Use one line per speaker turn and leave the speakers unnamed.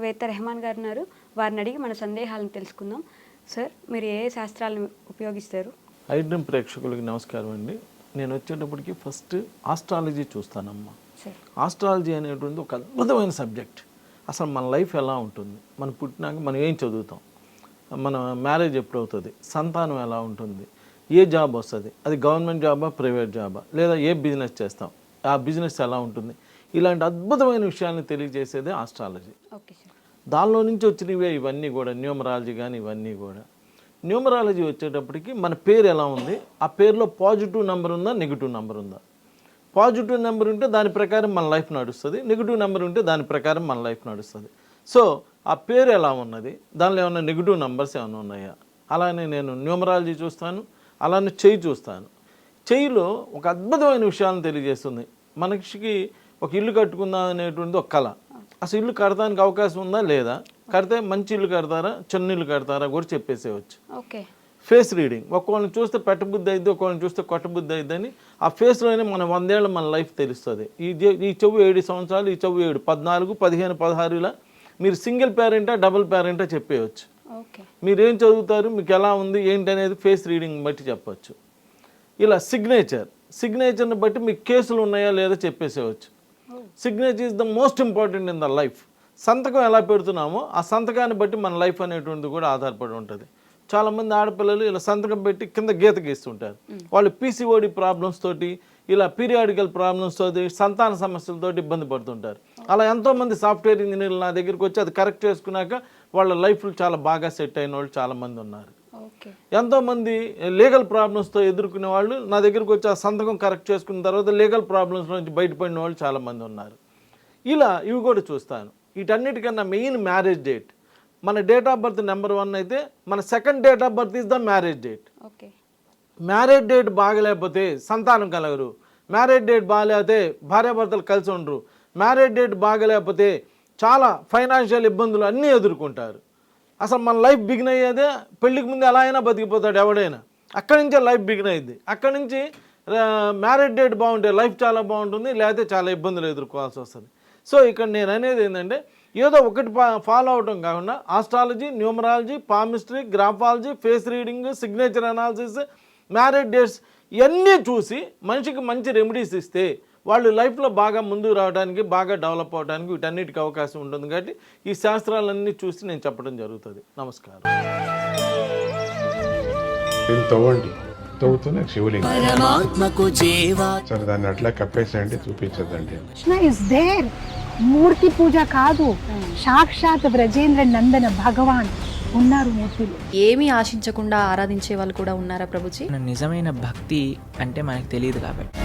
వేత్త రెహమాన్ గారు ఉన్నారు వారిని అడిగి మన సందేహాలను తెలుసుకుందాం. సార్ మీరు ఏ శాస్త్రాలను ఉపయోగిస్తారు?
ఐడ్రీమ్ ప్రేక్షకులకి నమస్కారం అండి. నేను వచ్చేటప్పటికి ఫస్ట్ ఆస్ట్రాలజీ చూస్తానమ్మా. ఆస్ట్రాలజీ అనేటువంటి ఒక అద్భుతమైన సబ్జెక్ట్. అసలు మన లైఫ్ ఎలా ఉంటుంది? మనం పుట్టినాక మనం ఏం చదువుతాం? మన మ్యారేజ్ ఎప్పుడు అవుతుంది సంతానం ఎలా ఉంటుంది? ఏ జాబ్ వస్తుంది? అది గవర్నమెంట్ జాబా ప్రైవేట్ జాబా? లేదా ఏ బిజినెస్ చేస్తాం? ఆ బిజినెస్ ఎలా ఉంటుంది? ఇలాంటి అద్భుతమైన విషయాలను తెలియజేసేదే ఆస్ట్రాలజీ. దానిలో నుంచి వచ్చినవే ఇవన్నీ కూడా న్యూమరాలజీ కానీ ఇవన్నీ కూడా. న్యూమరాలజీ వచ్చేటప్పటికి మన పేరు ఎలా ఉంది? ఆ పేరులో పాజిటివ్ నెంబర్ ఉందా? నెగిటివ్ నెంబర్ ఉందా? పాజిటివ్ నెంబర్ ఉంటే దాని ప్రకారం మన లైఫ్ నడుస్తుంది నెగిటివ్ నెంబర్ ఉంటే దాని ప్రకారం మన లైఫ్ నడుస్తుంది. సో ఆ పేరు ఎలా ఉన్నది? దానిలో ఏమైనా నెగిటివ్ నెంబర్స్ ఏమైనా ఉన్నాయా? అలానే నేను న్యూమరాలజీ చూస్తాను అలానే చెయ్యి చూస్తాను. చెయ్యిలో ఒక అద్భుతమైన విషయాలను తెలియజేస్తుంది. మనిషికి ఒక ఇల్లు కట్టుకుందాం అనేటువంటిది ఒక కళ. అసలు ఇల్లు కడటానికి అవకాశం ఉందా? లేదా. కడితే మంచి ఇల్లు కడతారా? చిన్న ఇల్లు కడతారా? కూడా చెప్పేసేయచ్చు.
ఓకే.
ఫేస్ రీడింగ్ ఒక్కొక్కరిని చూస్తే పెట్టబుద్ధి అయింది ఒక్కొక్కరిని చూస్తే కొట్టబుద్ధి అయింది అని ఆ ఫేస్లోనే మన వందేళ్ళు మన లైఫ్ తెలుస్తుంది. ఈ ఈ చెవు ఏడు సంవత్సరాలు ఈ చెవు ఏడు పద్నాలుగు పదిహేను పదహారు ఇలా మీరు సింగిల్ పేరెంటా డబుల్ పేరెంటా చెప్పేయచ్చు. మీరు ఏం చదువుతారు? మీకు ఎలా ఉంది? ఏంటి అనేది ఫేస్ రీడింగ్ బట్టి చెప్పొచ్చు. ఇలా సిగ్నేచర్ సిగ్నేచర్ని బట్టి మీకు కేసులు ఉన్నాయా? లేదా చెప్పేసేయచ్చు. Signature is the most important in the life సంతకం ఎలా పెడుతున్నామో ఆ సంతకాన్ని బట్టి మన లైఫ్ అనేటువంటిది కూడా ఆధారపడి ఉంటుంది. చాలామంది ఆడపిల్లలు ఇలా సంతకం పెట్టి కింద గీత గీస్తుంటారు. వాళ్ళు పీసీఓడి ప్రాబ్లమ్స్ తోటి ఇలా పీరియాడికల్ ప్రాబ్లమ్స్ తోటి సంతాన సమస్యలతోటి ఇబ్బంది పడుతుంటారు. అలా ఎంతోమంది సాఫ్ట్వేర్ ఇంజనీర్లు నా దగ్గరికి వచ్చి అది కరెక్ట్ చేసుకున్నాక వాళ్ళ లైఫ్లు చాలా బాగా సెట్ అయిన వాళ్ళు చాలామంది ఉన్నారు. ఎంతోమంది లీగల్ ప్రాబ్లమ్స్తో ఎదుర్కొనే వాళ్ళు నా దగ్గరికి వచ్చి ఆ సంతకం కరెక్ట్ చేసుకున్న తర్వాత లీగల్ ప్రాబ్లమ్స్ నుంచి బయటపడిన వాళ్ళు చాలామంది ఉన్నారు. ఇలా ఇవి కూడా చూస్తాను. వీటన్నిటికన్నా మెయిన్ మ్యారేజ్ డేట్. మన date of birth number one అయితే మన second date of birth is the marriage date.
Okay.
Marriage date బాగలేకపోతే సంతానం కలగరు. మ్యారేజ్ డేట్ బాగలేకపోతే భార్యాభర్తలు కలిసి ఉండరు. మ్యారేజ్ డేట్ బాగలేకపోతే చాలా ఫైనాన్షియల్ ఇబ్బందులు అన్నీ ఎదుర్కొంటారు. అసలు మన లైఫ్ బిగిన్ అయ్యేదే పెళ్ళికి ముందు ఎలా అయినా బతికిపోతాడు ఎవడైనా. అక్కడి నుంచే లైఫ్ బిగిన్ అయ్యింది అక్కడి నుంచి మ్యారేజ్ డేట్ బాగుంటే లైఫ్ చాలా బాగుంటుంది లేకపోతే చాలా ఇబ్బందులు ఎదుర్కోవాల్సి వస్తుంది. సో ఇక్కడ నేను అనేది ఏంటంటే ఏదో ఒకటి ఫాలో అవటం కాకుండా astrology numerology palmistry graphology face reading signature analysis marriage dates ఇవన్నీ చూసి మనిషికి మంచి రెమెడీస్ ఇస్తే వాళ్ళు లైఫ్లో బాగా ముందుకు రావడానికి బాగా డెవలప్ అవడానికి వీటన్నిటికీ అవకాశం ఉంటుంది కాబట్టి ఈ శాస్త్రాలన్నీ చూసి నేను చెప్పడం జరుగుతుంది. నమస్కారం.
దీన్ని తవ్వండి. తవ్వుతూనే శివలింగం.
పరమాత్మకు జీవా.
సరే దాన్ని అట్లా కప్పేసేయండి చూపించదండి
కృష్ణ ఇస్ దేర్ మూర్తి పూజ కాదు. సాక్షాత్ బ్రజేంద్ర నందన భగవాన్ ఉన్నారు మూర్తిలో.
ఏమీ ఆశించకుండా ఆరాధించే వాళ్ళు కూడా ఉన్నారా ప్రభుజీ?
మన నిజమైన భక్తి అంటే మనకు తెలియదు కాబట్టి.